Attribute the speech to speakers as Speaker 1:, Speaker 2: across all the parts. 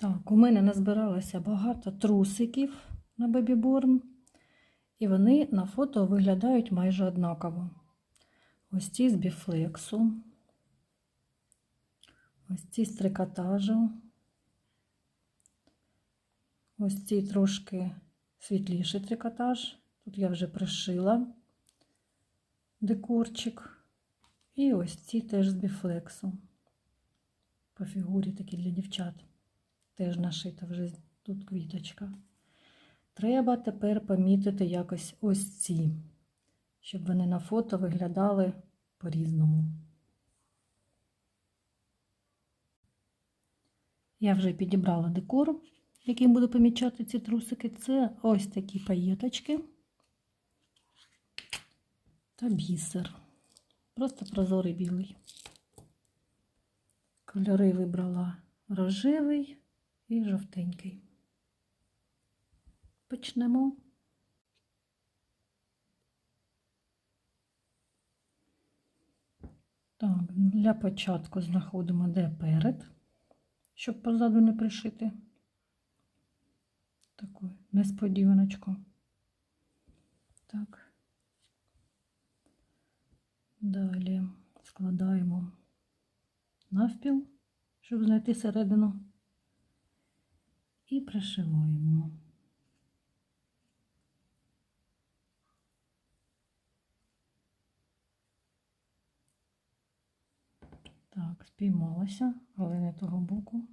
Speaker 1: Так, у мене назбиралося багато трусиків на бебіборн, і вони на фото виглядають майже однаково. Ось ці з біфлексу, ось ці з трикотажу, ось ці трошки світліший трикотаж. Тут я вже пришила декорчик. І ось ці теж з біфлексу. По фігурі такі для дівчат. Теж нашита вже тут квіточка. Треба тепер помітити якось ось ці, щоб вони на фото виглядали по-різному. Я вже підібрала декор, яким буду помічати ці трусики. Це ось такі паєточки та бісер. Просто прозорий білий. Кольори вибрала рожевий і жовтенький. Почнемо. Так, для початку знаходимо де перед, щоб позаду не пришити таку несподіваночку. Так. Далі складаємо навпіл, щоб знайти середину, пришиваємо. Так, спіймалася, але не того боку,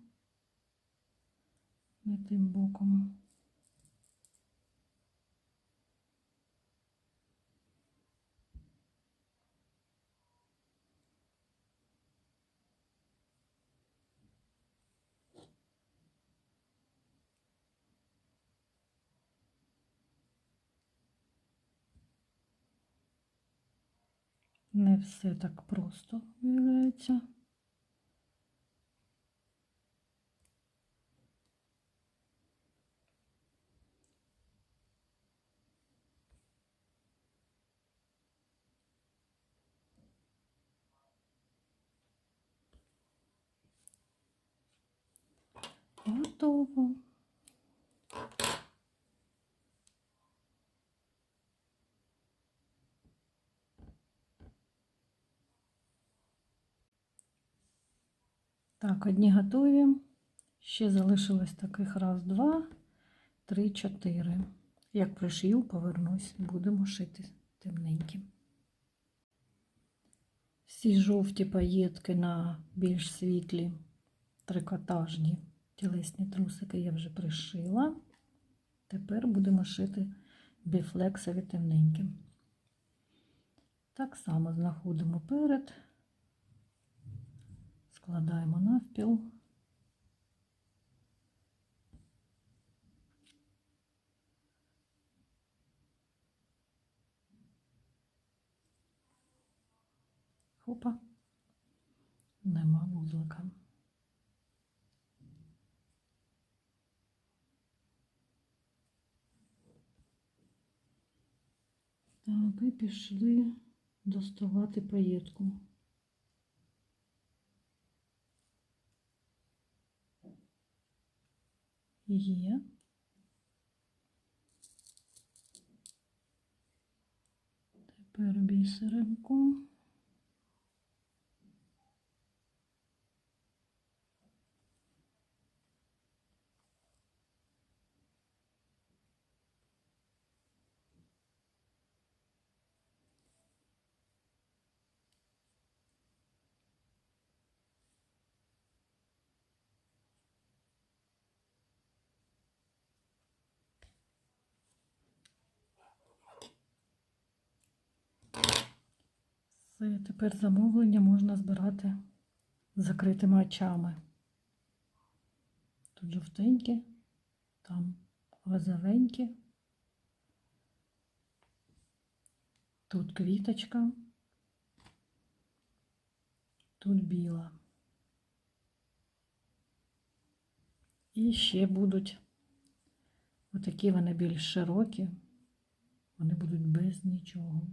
Speaker 1: не тим боком. Не все так просто виявляється. Готово. Так, одні готові. Ще залишилось таких раз, два, три, чотири. Як пришию, повернусь, будемо шити темненьким. Всі жовті паєтки на більш світлі трикотажні тілесні трусики я вже пришила. Тепер будемо шити біфлексові темненьким. Так само знаходимо перед, складаємо навпіл. Хопа, нема вузлика. Так, і пішли доставати паєтку. Є. Тепер бісеринку. Все, тепер замовлення можна збирати з закритими очами. Тут жовтенькі, там розовенькі, тут квіточка, тут біла. І ще будуть отакі вони більш широкі, вони будуть без нічого.